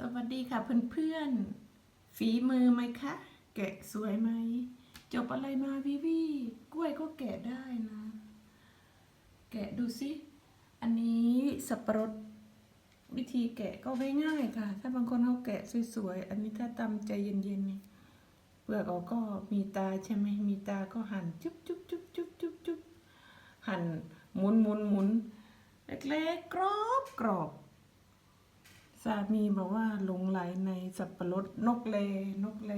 สวัสดีค่ะเพื่อนๆ ฝีมือไหมคะ แกะสวยไหม จบอะไรมาวิวีกล้วยก็แกะได้นะ แกะดูสิ อันนี้สับปะรด วิธีแกะก็ง่ายๆค่ะ ถ้าบางคนเขาแกะสวยๆ อันนี้ถ้าตำใจเย็นๆนี่เปลือกออกก็มีตาใช่ไหมมีตาก็หั่นจุ๊บจุ๊บจุ๊บจุ๊บจุ๊บจุ๊บหั่นหมุนหมุนหมุนเล็กๆกรอบกรอบามีบอกว่าหลงไหลในสับปะรดนกเลนกเล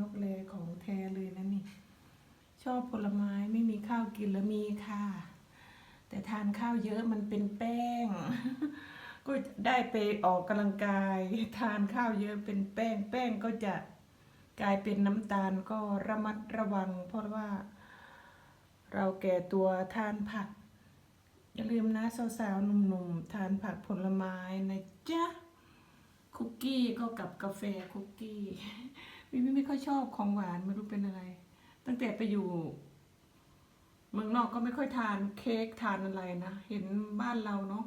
นกเลของแท้เลยนะนี่ ชอบผลไม้ไม่มีข้าวกินแล้วมีค่ะ แต่ทานข้าวเยอะมันเป็นแป้ง ก็ได้ไปออกกำลังกาย ทานข้าวเยอะเป็นแป้ง แป้งก็จะกลายเป็นน้ำตาลก็ระมัดระวัง เพราะว่า เราแก่ตัวทานผัก อย่าลืมนะสาวๆหนุ่มๆทานผักผลไม้นะจ๊ะ คุกกี้ก็กับกาแฟคุกกี้มิมี่ไม่ค่อยชอบของหวานไม่รู้เป็นอะไร ตั้งแต่ไปอยู่ เมืองนอกก็ไม่ค่อยทานเค้กทานอะไรนะเห็นบ้านเราเนาะ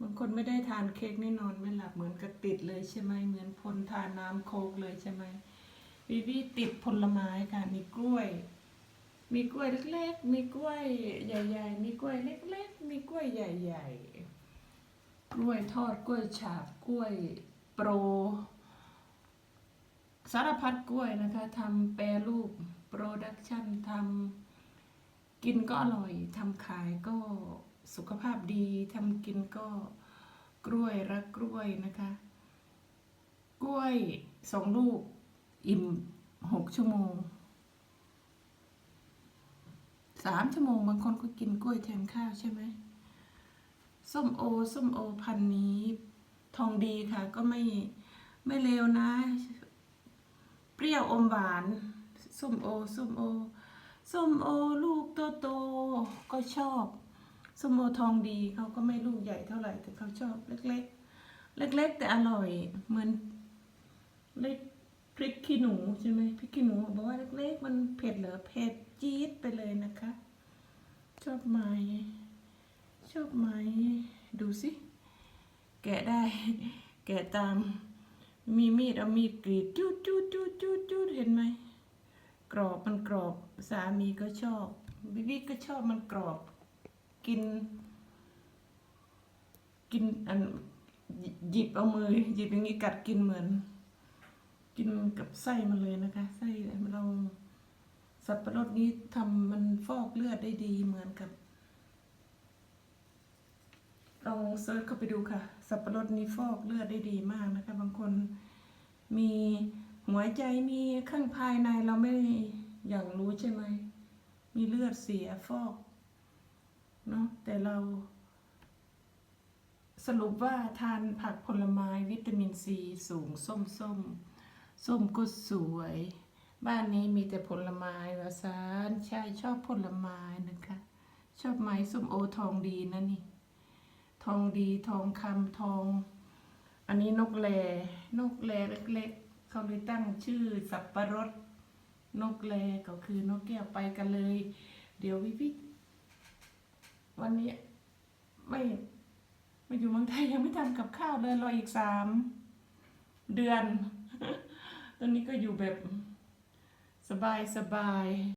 บางคนไม่ได้ทานเค้กนี่นอนไม่หลับเหมือนกับติดเลยใช่ไหมเหมือนพลทานน้ำโคกเลยใช่ไหมวิวีติดผลไม้ค่ะมีกล้วย มีกล้วยเล็กๆ มีกล้วยใหญ่ ๆ มีกล้วยเล็ก ๆ มีกล้วยใหญ่ ๆ กล้วยทอดกล้วยฉาบกล้วยโปร สารพัดกล้วยนะคะทำแปรรูปโปรดักชันทำกินก็อร่อยทำขายก็สุขภาพดีทำกินก็กล้วยรักกล้วยนะคะ กล้วยสองลูกอิ่มหกชั่วโมงสามชั่วโมงบางคนก็กินกล้วยแทนข้าวใช่ไหม ส้มโอส้มโอพันนี้ทองดีค่ะ ก็ไม่ไม่เลวนะ เปรี้ยวอมหวานส้มโอส้มโอส้มโอลูกโตโตก็ชอบส้มโอทองดีเขาก็ไม่ลูกใหญ่เท่าไหร่แต่เขาชอบเล็ก ๆ เล็ก ๆ แต่อร่อยเหมือนเล็กพริกขี้หนูใช่ไหมพริกขี้หนูบอกว่าเล็ก ๆ มันเผ็ดเหรอเผ็ดจี๊ดไปเลยนะคะ ชอบไหม ชอบไหมดูสิ แกะได้ แกะตาม มีมีดเอามีดกรีดจูดจูดจูดจูดจูดเห็นไหม กรอบมันกรอบ สามีก็ชอบ บิบิก็ชอบมันกรอบ กิน กินอันหยิบเอามือหยิบอย่างนี้กัดกินเหมือน กินกับไส้มันเลยนะคะ ไส้เราสับปะรดนี้ทำมันฟอกเลือดได้ดีเหมือนกับ ลองเซิร์ชเข้าไปดูค่ะ สับปะรดนี้ฟอกเลือดได้ดีมากนะคะ บางคนมีหัวใจมีข้างภายในเราไม่อย่างรู้ใช่ไหม มีเลือดเสียฟอกเนาะแต่เราสรุปว่าทานผักผลไม้วิตามินซีสูงส้มส้มส้มก็สวย บ้านนี้มีแต่ผลไม้วาซานใช่ชอบผลไม้นะคะ ชอบไม้ส้มโอทองดีนะนี่ ทองดีทองคำทอง อันนี้นกแลนกแลเล็กๆ เขาเลยตั้งชื่อสับปะรด นกแลก็คือนกแก้วไปกันเลย เดี๋ยววิวิวันนี้ไม่ไมาอยู่เมืองไทยยังไม่ทำกับข้าวเลยรออีกสามเดือน ตอนนี้ก็อยู่แบบสบายสบาย